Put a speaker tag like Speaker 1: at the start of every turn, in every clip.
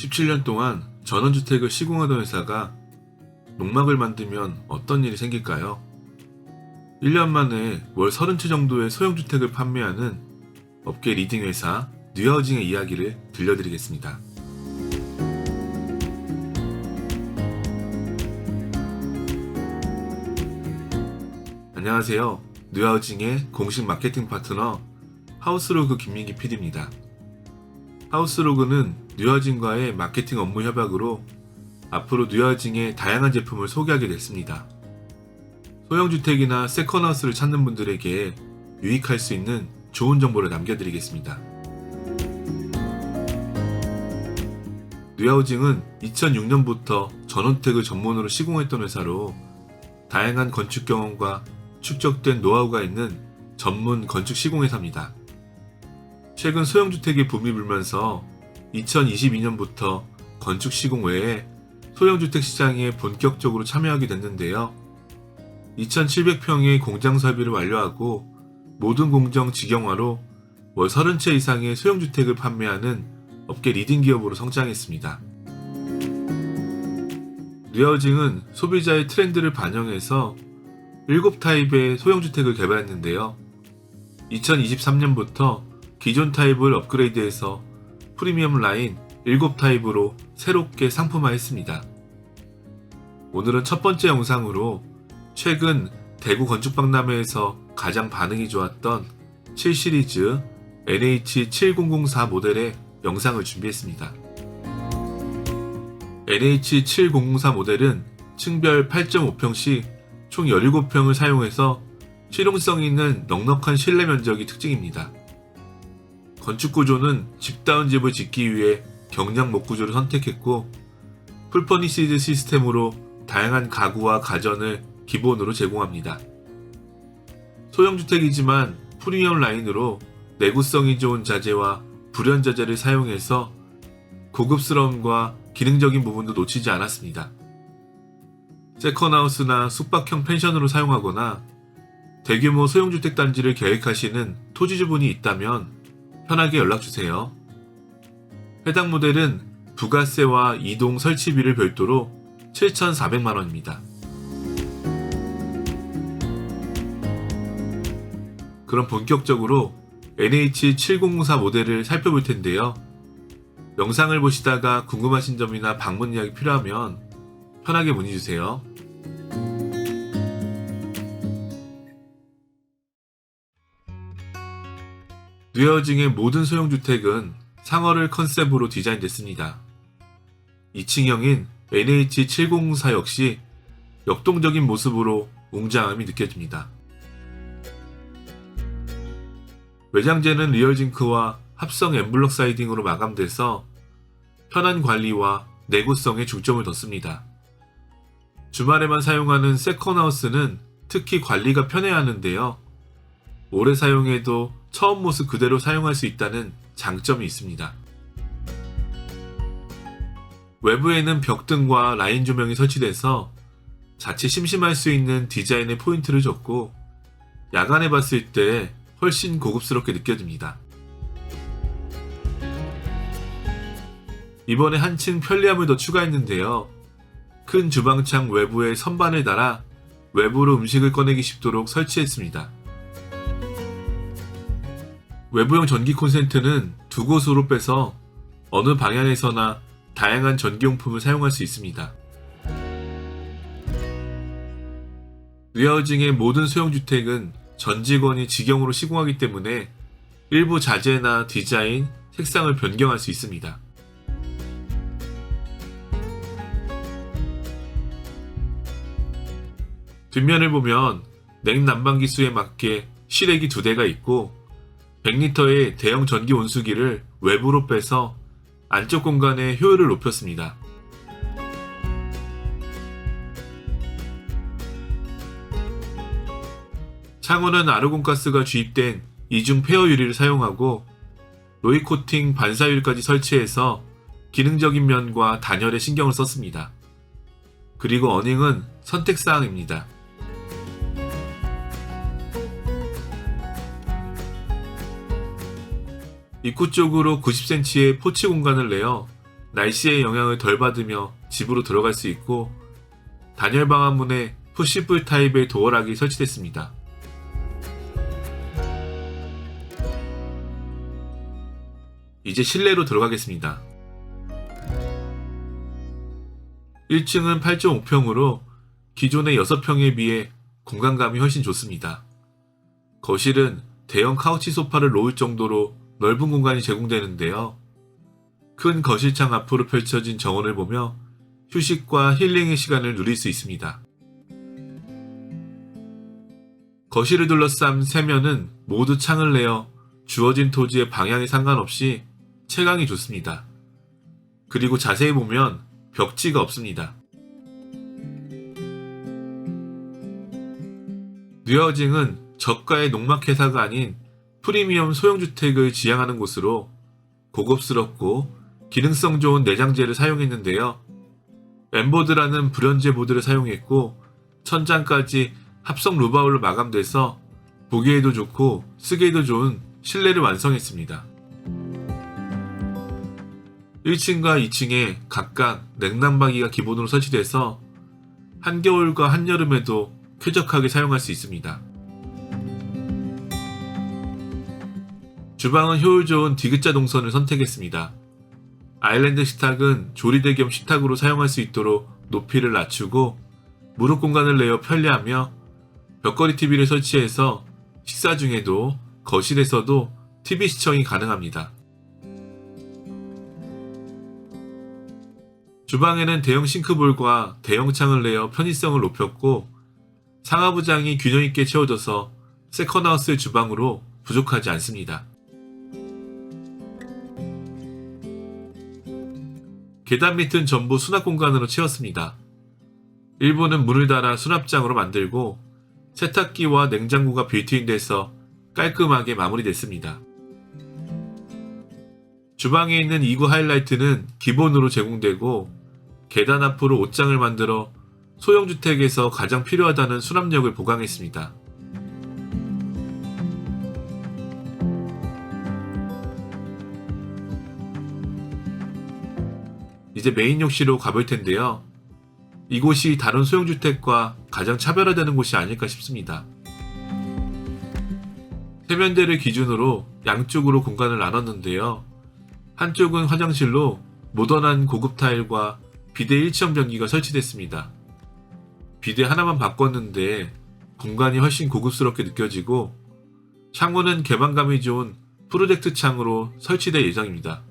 Speaker 1: 17년 동안 전원주택을 시공하던 회사가 농막을 만들면 어떤 일이 생길까요? 1년 만에 월 30채 정도의 소형주택을 판매하는 업계 리딩 회사 뉴하우징의 이야기를 들려드리겠습니다. 안녕하세요. 뉴하우징의 공식 마케팅 파트너 하우스로그 김민기 PD입니다. 하우스로그는 뉴하우징과의 마케팅 업무 협약으로 앞으로 뉴하우징의 다양한 제품을 소개하게 됐습니다. 소형주택이나 세컨하우스를 찾는 분들에게 유익할 수 있는 좋은 정보를 남겨드리겠습니다. 뉴하우징은 2006년부터 전원택을 전문으로 시공했던 회사로 다양한 건축 경험과 축적된 노하우가 있는 전문 건축 시공 회사입니다. 최근 소형주택이 붐이 불면서 2022년부터 건축 시공 외에 소형주택 시장에 본격적으로 참여하게 됐는데요. 2,700평의 공장 설비를 완료하고 모든 공정 직영화로 월 30채 이상의 소형주택을 판매하는 업계 리딩 기업으로 성장했습니다. 리하우징은 소비자의 트렌드를 반영해서 7타입의 소형주택을 개발했는데요. 2023년부터 기존 타입을 업그레이드해서 프리미엄 라인 7타입으로 새롭게 상품화했습니다. 오늘은 첫 번째 영상으로 최근 대구 건축박람회에서 가장 반응이 좋았던 7시리즈 NH7004 모델의 영상을 준비했습니다. NH7004 모델은 층별 8.5평씩 총 17평을 사용해서 실용성 있는 넉넉한 실내 면적이 특징입니다. 건축 구조는 집다운 집을 짓기 위해 경량 목 구조를 선택했고 풀퍼니시드 시스템으로 다양한 가구와 가전을 기본으로 제공합니다. 소형주택이지만 프리미엄 라인으로 내구성이 좋은 자재와 불연 자재를 사용해서 고급스러움과 기능적인 부분도 놓치지 않았습니다. 세컨하우스나 숙박형 펜션으로 사용하거나 대규모 소형주택 단지를 계획하시는 토지주분이 있다면 편하게 연락주세요. 해당 모델은 부가세와 이동 설치비를 별도로 7,400만원입니다. 그럼 본격적으로 NH7004 모델을 살펴볼 텐데요. 영상을 보시다가 궁금하신 점이나 방문 이야기 필요하면 편하게 문의 주세요. 뉴하우징의 모든 소형주택은 상어를 컨셉으로 디자인됐습니다. 2층형인 NH704 역시 역동적인 모습으로 웅장함이 느껴집니다. 외장재는 리얼징크와 합성 엠블럭 사이딩으로 마감돼서 편한 관리와 내구성에 중점을 뒀습니다. 주말에만 사용하는 세컨하우스는 특히 관리가 편해야 하는데요. 오래 사용해도 처음 모습 그대로 사용할 수 있다는 장점이 있습니다. 외부에는 벽등과 라인 조명이 설치돼서 자칫 심심할 수 있는 디자인의 포인트를 줬고 야간에 봤을 때 훨씬 고급스럽게 느껴집니다. 이번에 한층 편리함을 더 추가했는데요. 큰 주방창 외부에 선반을 달아 외부로 음식을 꺼내기 쉽도록 설치했습니다. 외부형 전기 콘센트는 두 곳으로 빼서 어느 방향에서나 다양한 전기용품을 사용할 수 있습니다. 웨어징의 모든 소형주택은 전 직원이 직영으로 시공하기 때문에 일부 자재나 디자인, 색상을 변경할 수 있습니다. 뒷면을 보면 냉난방기수에 맞게 실외기 두 대가 있고 100리터의 대형 전기 온수기를 외부로 빼서 안쪽 공간의 효율을 높였습니다. 창호는 아르곤가스가 주입된 이중 페어 유리를 사용하고 로이 코팅 반사율까지 설치해서 기능적인 면과 단열에 신경을 썼습니다. 그리고 어닝은 선택사항입니다. 입구 쪽으로 90cm의 포치 공간을 내어 날씨의 영향을 덜 받으며 집으로 들어갈 수 있고 단열 방안문에 푸시풀 타입의 도어락이 설치됐습니다. 이제 실내로 들어가겠습니다. 1층은 8.5평으로 기존의 6평에 비해 공간감이 훨씬 좋습니다. 거실은 대형 카우치 소파를 놓을 정도로 넓은 공간이 제공되는데요. 큰 거실창 앞으로 펼쳐진 정원을 보며 휴식과 힐링의 시간을 누릴 수 있습니다. 거실을 둘러싼 세면은 모두 창을 내어 주어진 토지의 방향에 상관없이 채광이 좋습니다. 그리고 자세히 보면 벽지가 없습니다. 뉴하우징은 저가의 농막회사가 아닌 프리미엄 소형주택을 지향하는 곳으로 고급스럽고 기능성 좋은 내장재를 사용했는데요. 엠보드라는 불연제 보드를 사용했고 천장까지 합성 루바울로 마감돼서 보기에도 좋고 쓰기에도 좋은 실내를 완성했습니다. 1층과 2층에 각각 냉난방기가 기본으로 설치돼서 한겨울과 한여름에도 쾌적하게 사용할 수 있습니다. 주방은 효율 좋은 디귿자 동선을 선택했습니다. 아일랜드 식탁은 조리대 겸 식탁으로 사용할 수 있도록 높이를 낮추고 무릎 공간을 내어 편리하며 벽걸이 TV를 설치해서 식사 중에도 거실에서도 TV 시청이 가능합니다. 주방에는 대형 싱크볼과 대형 창을 내어 편의성을 높였고 상하부장이 균형 있게 채워져서 세컨하우스의 주방으로 부족하지 않습니다. 계단 밑은 전부 수납 공간으로 채웠습니다. 일부는 문을 달아 수납장으로 만들고 세탁기와 냉장고가 빌트인돼서 깔끔하게 마무리됐습니다. 주방에 있는 2구 하이라이트는 기본으로 제공되고 계단 앞으로 옷장을 만들어 소형주택에서 가장 필요하다는 수납력을 보강했습니다. 이제 메인 욕실로 가볼 텐데요. 이곳이 다른 소형주택과 가장 차별화되는 곳이 아닐까 싶습니다. 세면대를 기준으로 양쪽으로 공간을 나눴는데요. 한쪽은 화장실로 모던한 고급 타일과 비대 일체형 변기가 설치됐습니다. 비대 하나만 바꿨는데 공간이 훨씬 고급스럽게 느껴지고 창문은 개방감이 좋은 프로젝트 창으로 설치될 예정입니다.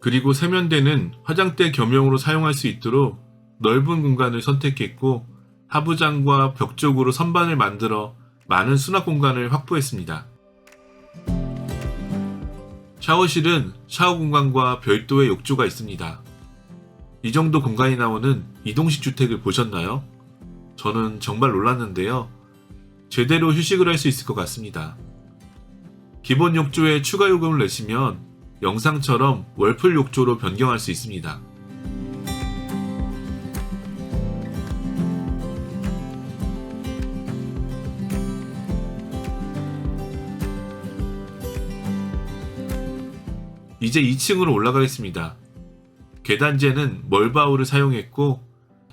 Speaker 1: 그리고 세면대는 화장대 겸용으로 사용할 수 있도록 넓은 공간을 선택했고 하부장과 벽 쪽으로 선반을 만들어 많은 수납 공간을 확보했습니다. 샤워실은 샤워 공간과 별도의 욕조가 있습니다. 이 정도 공간이 나오는 이동식 주택을 보셨나요? 저는 정말 놀랐는데요. 제대로 휴식을 할 수 있을 것 같습니다. 기본 욕조에 추가 요금을 내시면 영상처럼 월풀 욕조로 변경할 수 있습니다. 이제 2층으로 올라가겠습니다. 계단재는 멀바우를 사용했고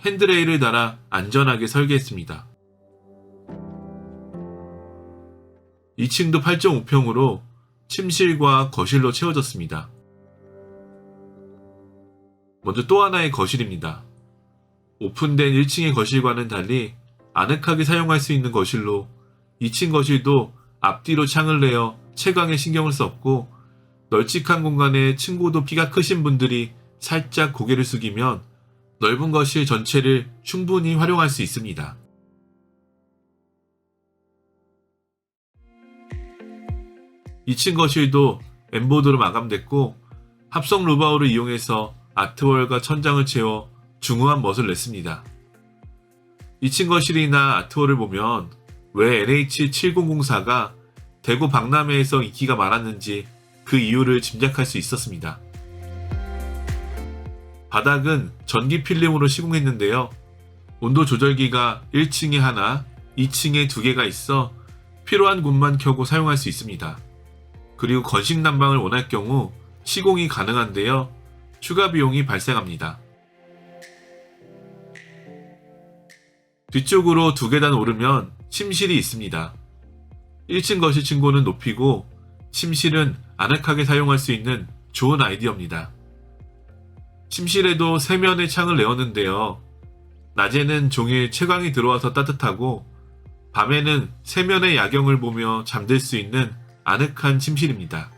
Speaker 1: 핸드레일을 달아 안전하게 설계했습니다. 2층도 8.5평으로 침실과 거실로 채워졌습니다. 먼저 또 하나의 거실입니다. 오픈된 1층의 거실과는 달리 아늑하게 사용할 수 있는 거실로 2층 거실도 앞뒤로 창을 내어 채광에 신경을 썼고 널찍한 공간에 층고도 키가 크신 분들이 살짝 고개를 숙이면 넓은 거실 전체를 충분히 활용할 수 있습니다. 이층 거실도 엠보드로 마감됐고 합성 루바우를 이용해서 아트월과 천장을 채워 중후한 멋을 냈습니다. 2층 거실이나 아트월을 보면 왜 NH7004가 대구 박람회에서 인기가 많았는지 그 이유를 짐작할 수 있었습니다. 바닥은 전기 필름으로 시공했는데요. 온도 조절기가 1층에 하나, 2층에 두 개가 있어 필요한 곳만 켜고 사용할 수 있습니다. 그리고 건식 난방을 원할 경우 시공이 가능한데요. 추가 비용이 발생합니다. 뒤쪽으로 두 계단 오르면 침실이 있습니다. 1층 거실 층고는 높이고 침실은 아늑하게 사용할 수 있는 좋은 아이디어입니다. 침실에도 세면의 창을 내었는데요. 낮에는 종일 채광이 들어와서 따뜻하고 밤에는 세면의 야경을 보며 잠들 수 있는 아늑한 침실입니다.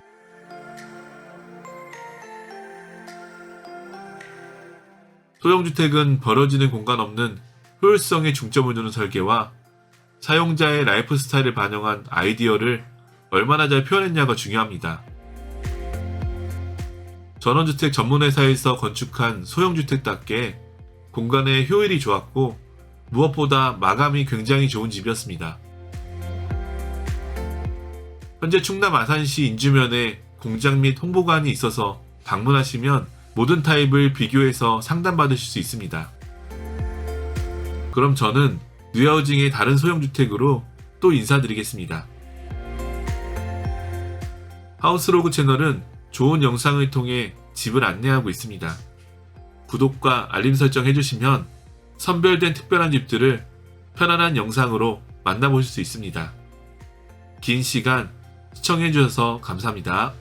Speaker 1: 소형주택은 벌어지는 공간 없는 효율성에 중점을 두는 설계와 사용자의 라이프 스타일을 반영한 아이디어를 얼마나 잘 표현했냐가 중요합니다. 전원주택 전문회사에서 건축한 소형주택답게 공간의 효율이 좋았고 무엇보다 마감이 굉장히 좋은 집이었습니다. 현재 충남 아산시 인주면에 공장 및 홍보관이 있어서 방문하시면 모든 타입을 비교해서 상담받으실 수 있습니다. 그럼 저는 뉴하우징의 다른 소형주택으로 또 인사드리겠습니다. 하우스로그 채널은 좋은 영상을 통해 집을 안내하고 있습니다. 구독과 알림 설정 해주시면 선별된 특별한 집들을 편안한 영상으로 만나보실 수 있습니다. 긴 시간 시청해주셔서 감사합니다.